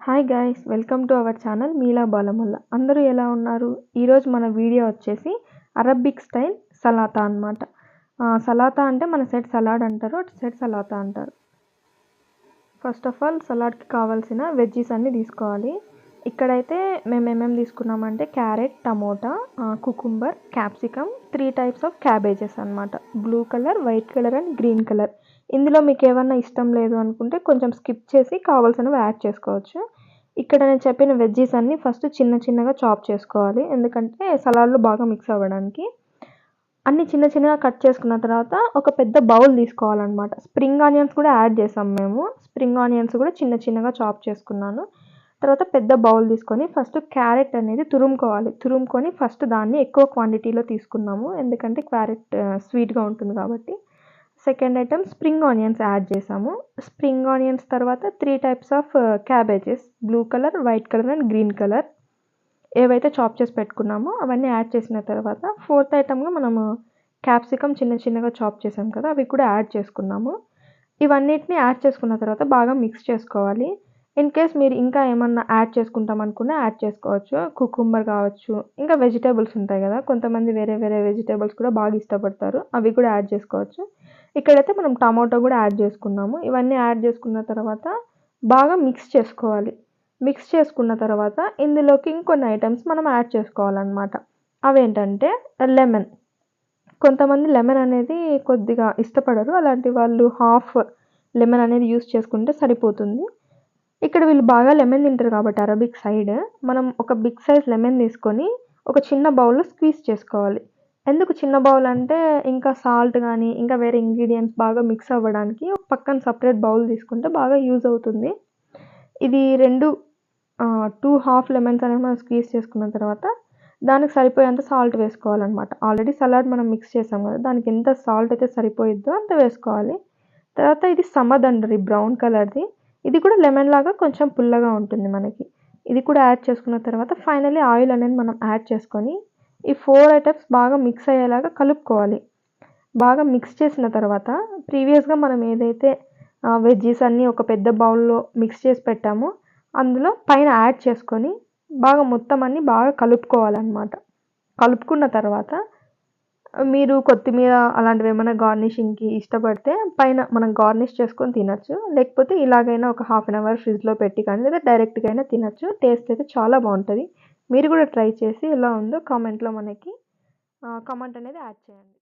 Hi guys welcome to our channel మీలా బాలముల్ల అందరూ ఎలా ఉన్నారు? ఈరోజు మన వీడియో వచ్చేసి అరబిక్ స్టైల్ సలాతా అనమాట సలాతా అంటే మన సైడ్ సలాడ్ అంటారు అటు సైడ్ సలాతా అంటారు. ఫస్ట్ ఆఫ్ ఆల్ సలాడ్కి కావాల్సిన వెజ్జీస్ అన్నీ తీసుకోవాలి. ఇక్కడైతే మేము ఏమేమి తీసుకున్నామంటే carrot tomato cucumber capsicum three types of cabbages అనమాట blue colour white colour and green colour ఇందులో మీకు ఏమన్నా ఇష్టం లేదు అనుకుంటే కొంచెం స్కిప్ చేసి కావాల్సినవి యాడ్ చేసుకోవచ్చు. ఇక్కడ నేను చెప్పిన వెజ్జీస్ అన్నీ ఫస్ట్ చిన్న చిన్నగా చాప్ చేసుకోవాలి. ఎందుకంటే సలాడ్లో బాగా మిక్స్ అవ్వడానికి. అన్ని చిన్న చిన్నగా కట్ చేసుకున్న తర్వాత ఒక పెద్ద బౌల్ తీసుకోవాలన్నమాట. స్ప్రింగ్ ఆనియన్స్ కూడా యాడ్ చేసాం మేము. స్ప్రింగ్ ఆనియన్స్ కూడా చిన్న చిన్నగా చాప్ చేసుకున్నాను. తర్వాత పెద్ద బౌల్ తీసుకొని ఫస్ట్ క్యారెట్ అనేది తురుముకోవాలి. తురుముకొని ఫస్ట్ దాన్ని ఎక్కువ క్వాంటిటీలో తీసుకున్నాము. ఎందుకంటే క్యారెట్ స్వీట్గా ఉంటుంది కాబట్టి. Second item spring onions add చేసాము. స్ప్రింగ్ ఆనియన్స్ తర్వాత three types of cabbages blue colour white colour and green colour ఏవైతే చాప్ చేసి పెట్టుకున్నామో అవన్నీ యాడ్ చేసిన తర్వాత ఫోర్త్ ఐటమ్గా మనము క్యాప్సికమ్ చిన్న చిన్నగా చాప్ చేసాం కదా అవి కూడా యాడ్ చేసుకున్నాము. ఇవన్నిటిని యాడ్ చేసుకున్న తర్వాత బాగా మిక్స్ చేసుకోవాలి. ఇన్ కేస్ మీరు ఇంకా ఏమన్నా యాడ్ చేసుకుంటాం అనుకున్నా యాడ్ చేసుకోవచ్చు. కుకుంబర్ కావచ్చు ఇంకా వెజిటేబుల్స్ ఉంటాయి కదా కొంతమంది వేరే వేరే వెజిటేబుల్స్ కూడా బాగా ఇష్టపడతారు అవి కూడా యాడ్ చేసుకోవచ్చు. ఇక్కడైతే మనం టమాటో కూడా యాడ్ చేసుకున్నాము. ఇవన్నీ యాడ్ చేసుకున్న తర్వాత బాగా మిక్స్ చేసుకోవాలి. మిక్స్ చేసుకున్న తర్వాత ఇందులోకి ఇంకొన్ని ఐటమ్స్ మనం యాడ్ చేసుకోవాలన్నమాట. అవేంటంటే లెమన్ కొంతమంది లెమన్ అనేది కొద్దిగా ఇష్టపడరు. అలాంటి వాళ్ళు హాఫ్ లెమన్ అనేది యూస్ చేసుకుంటే సరిపోతుంది. ఇక్కడ వీళ్ళు బాగా లెమన్ తింటారు కాబట్టి అరబిక్ సైడ్ మనం ఒక బిగ్ సైజ్ లెమన్ తీసుకొని ఒక చిన్న బౌల్లో స్క్వీజ్ చేసుకోవాలి. ఎందుకు చిన్న బౌల్ అంటే ఇంకా సాల్ట్ కానీ ఇంకా వేరే ఇంగ్రీడియంట్స్ బాగా మిక్స్ అవ్వడానికి ఒక పక్కన సపరేట్ బౌల్ తీసుకుంటే బాగా యూజ్ అవుతుంది. ఇది రెండు టూ హాఫ్ లెమన్స్ అనేది మనం స్క్వీజ్ చేసుకున్న తర్వాత దానికి సరిపోయేంత సాల్ట్ వేసుకోవాలన్నమాట. ఆల్రెడీ సలాడ్ మనం మిక్స్ చేసాం కదా దానికి ఎంత సాల్ట్ అయితే సరిపోయిద్దో అంత వేసుకోవాలి. తర్వాత ఇది సమదండరి బ్రౌన్ కలర్ది ఇది కూడా లెమన్ లాగా కొంచెం పుల్లగా ఉంటుంది మనకి. ఇది కూడా యాడ్ చేసుకున్న తర్వాత ఫైనలీ ఆయిల్ అనేది మనం యాడ్ చేసుకొని ఈ ఫోర్ ఐటమ్స్ బాగా మిక్స్ అయ్యేలాగా కలుపుకోవాలి. బాగా మిక్స్ చేసిన తర్వాత ప్రీవియస్గా మనం ఏదైతే వెజ్జీస్ అన్నీ ఒక పెద్ద బౌల్లో మిక్స్ చేసి పెట్టామో అందులో పైన యాడ్ చేసుకొని బాగా మొత్తం అన్నీ బాగా కలుపుకోవాలన్నమాట. కలుపుకున్న తర్వాత మీరు కొత్తిమీర అలాంటివి ఏమైనా గార్నిషింగ్కి ఇష్టపడితే పైన మనం గార్నిష్ చేసుకొని తినచ్చు. లేకపోతే ఇలాగైనా ఒక హాఫ్ అన్ అవర్ ఫ్రిడ్జ్లో పెట్టి కానీ లేదా డైరెక్ట్గా అయినా తినచ్చు. టేస్ట్ అయితే చాలా బాగుంటుంది. మీరు కూడా ట్రై చేసి ఎలా ఉందో కామెంట్లో మనకి కామెంట్ అనేది యాడ్ చేయండి.